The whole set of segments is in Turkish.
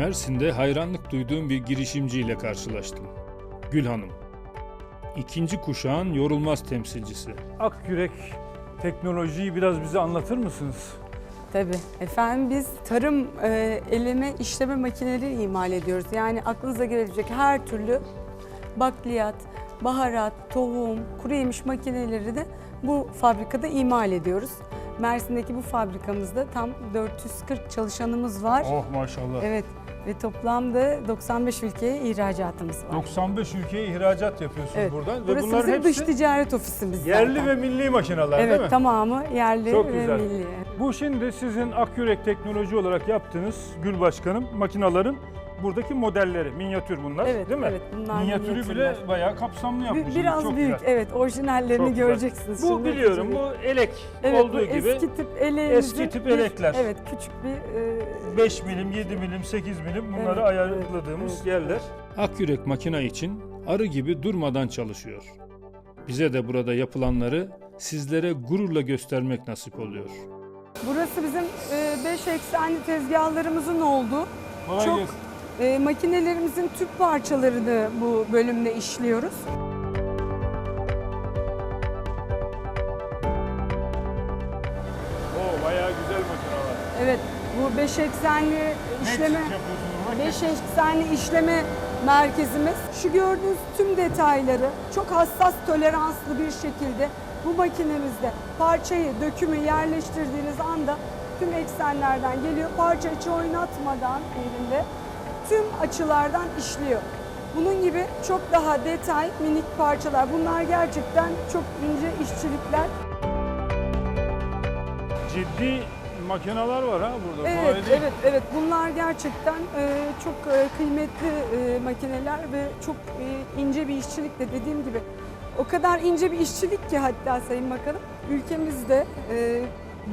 Mersin'de hayranlık duyduğum bir girişimciyle karşılaştım. Gül Hanım. İkinci kuşağın yorulmaz temsilcisi. Akyürek teknolojiyi biraz bize anlatır mısınız? Tabii. Efendim biz tarım e, eleme işleme makineleri imal ediyoruz. Yani aklınıza gelebilecek her türlü bakliyat, baharat, tohum, kuru yemiş makineleri de bu fabrikada imal ediyoruz. Mersin'deki bu fabrikamızda tam 440 çalışanımız var. Oh maşallah. Evet ve toplamda 95 ülkeye ihracatımız var. 95 ülkeye ihracat yapıyorsunuz Evet. buradan ve Burası bunların bizim hepsi dış ticaret ofisimiz yerli zaten. ve milli makineler değil mi? Evet tamamı yerli Çok ve güzel. milli. Bu şimdi sizin Akyürek teknoloji olarak yaptığınız Gül Başkanım makinaların buradaki modelleri, minyatür bunlar Evet, değil mi? evet, bunlar Minyatürü bile bayağı kapsamlı Bir- yapmışsınız. Biraz Çok büyük, güzel. evet orijinallerini Çok göreceksiniz. Bu şimdi. biliyorum bu elek evet, olduğu bu gibi eski tip eleğimizin eski tip bir- elekler. Evet, küçük bir... e, 5 milim, 7 milim, 8 milim bunları Evet, ayarladığımız evet, yerler. Akyürek makina için arı gibi durmadan çalışıyor. Bize de burada yapılanları sizlere gururla göstermek nasip oluyor. burası bizim 5 eksenli tezgahlarımızın olduğu. Kolay Çok gelsin. E, makinelerimizin tüp parçalarını bu bölümde işliyoruz. Oo, bayağı güzel makineler. Evet, bu 5 eksenli işleme... 5 eksenli işleme merkezimiz. Şu gördüğünüz tüm detayları çok hassas toleranslı bir şekilde bu makinemizde parçayı, dökümü yerleştirdiğiniz anda tüm eksenlerden geliyor. Parça içi oynatmadan elinde tüm açılardan işliyor. Bunun gibi çok daha detay, minik parçalar. Bunlar gerçekten çok ince işçilikler. Ciddi makineler var ha burada. Evet, kolay değil. evet, evet. Bunlar gerçekten e, çok e, kıymetli e, makineler ve çok e, ince bir işçilikle dediğim gibi. O kadar ince bir işçilik ki hatta Sayın Bakanım, ülkemizde e,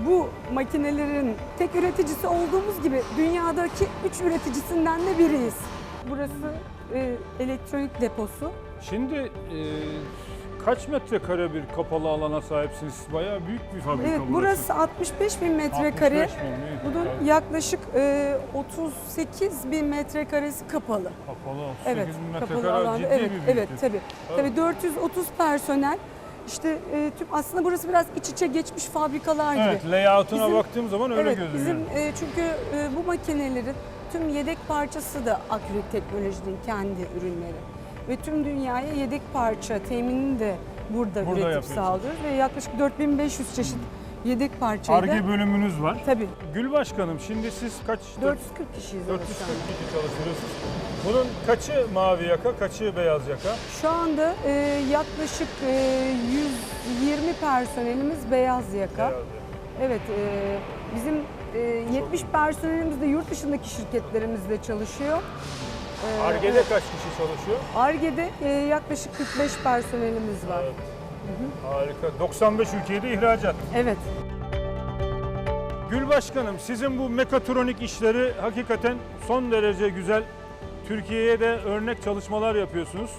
bu makinelerin tek üreticisi olduğumuz gibi dünyadaki üç üreticisinden de biriyiz. Burası e, elektronik deposu. Şimdi e, kaç metrekare bir kapalı alana sahipsiniz? Bayağı büyük bir fabrika Evet, burası 65 bin metrekare. 65 bin, büyük. Bunun yaklaşık e, 38 bin metrekaresi kapalı. Kapalı 38 Evet, bin kapalı metrekare alanda. ciddi Evet, bir büyüklük. evet tabii. Tabii 430 personel. İşte e, tüm aslında burası biraz iç içe geçmiş fabrikalar gibi. Evet, layout'una Bizim- baktığım zaman öyle evet, gözüküyor. bizim e, çünkü e, bu makinelerin tüm yedek parçası da Akyürek Teknoloji'nin kendi ürünleri. Ve tüm dünyaya yedek parça teminini de burada, Burada üretip sağlıyoruz ve yaklaşık 4500 çeşit yedek parçayı da Arge bölümünüz var. tabii Gül Başkanım şimdi siz kaç? 440 kişiyiz 440 orada şu anda. kişi çalıştırıyorsunuz. Bunun kaçı mavi yaka, kaçı beyaz yaka? Şu anda e, yaklaşık e, 120 personelimiz beyaz yaka. Beyaz yaka. Evet, e, bizim e, 70 personelimiz de yurt dışındaki şirketlerimizde çalışıyor. E, Arge'de evet. kaç kişi çalışıyor? Arge'de e, yaklaşık 45 personelimiz var. Evet. Harika. 95 ülkeye de ihracat. Evet. Gül Başkanım sizin bu mekatronik işleri hakikaten son derece güzel. Türkiye'ye de örnek çalışmalar yapıyorsunuz.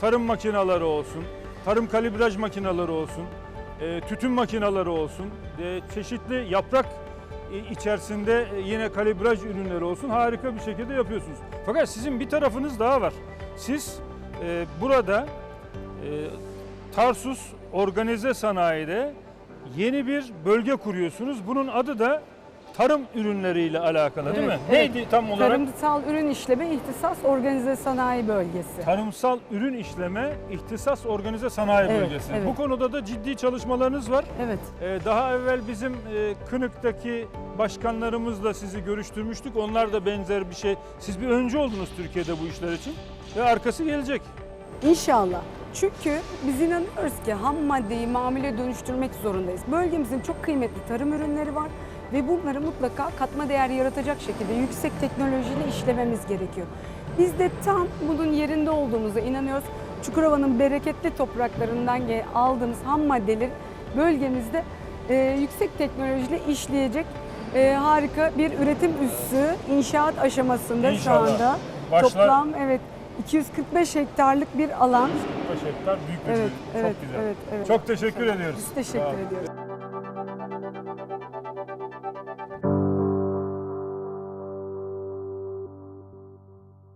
Tarım makineleri olsun, tarım kalibraj makineleri olsun, e, tütün makineleri olsun, e, çeşitli yaprak e, içerisinde yine kalibraj ürünleri olsun harika bir şekilde yapıyorsunuz. Fakat sizin bir tarafınız daha var. Siz e, burada e, Tarsus Organize Sanayi'de yeni bir bölge kuruyorsunuz. Bunun adı da tarım ürünleriyle alakalı değil Evet, mi? evet. Neydi tam olarak? Tarımsal ürün işleme ihtisas organize sanayi bölgesi. Tarımsal ürün işleme ihtisas organize sanayi Evet, bölgesi. evet. Bu konuda da ciddi çalışmalarınız var. Evet. Ee, daha evvel bizim e, Kınık'taki başkanlarımızla sizi görüştürmüştük. Onlar da benzer bir şey. Siz bir öncü oldunuz Türkiye'de bu işler için ve arkası gelecek. İnşallah. Çünkü biz inanıyoruz ki ham maddeyi mamule dönüştürmek zorundayız. Bölgemizin çok kıymetli tarım ürünleri var ve bunları mutlaka katma değer yaratacak şekilde yüksek teknolojiyle işlememiz gerekiyor. Biz de tam bunun yerinde olduğumuza inanıyoruz. Çukurova'nın bereketli topraklarından aldığımız ham maddeleri bölgemizde e, yüksek teknolojiyle işleyecek e, harika bir üretim üssü inşaat aşamasında İnşallah. şu anda. Başlar- Toplam evet 245 hektarlık bir alan. Başaklar büyük bir Evet, ürün. evet, Çok güzel. evet, evet. Çok teşekkür ediyoruz. Biz teşekkür ediyoruz.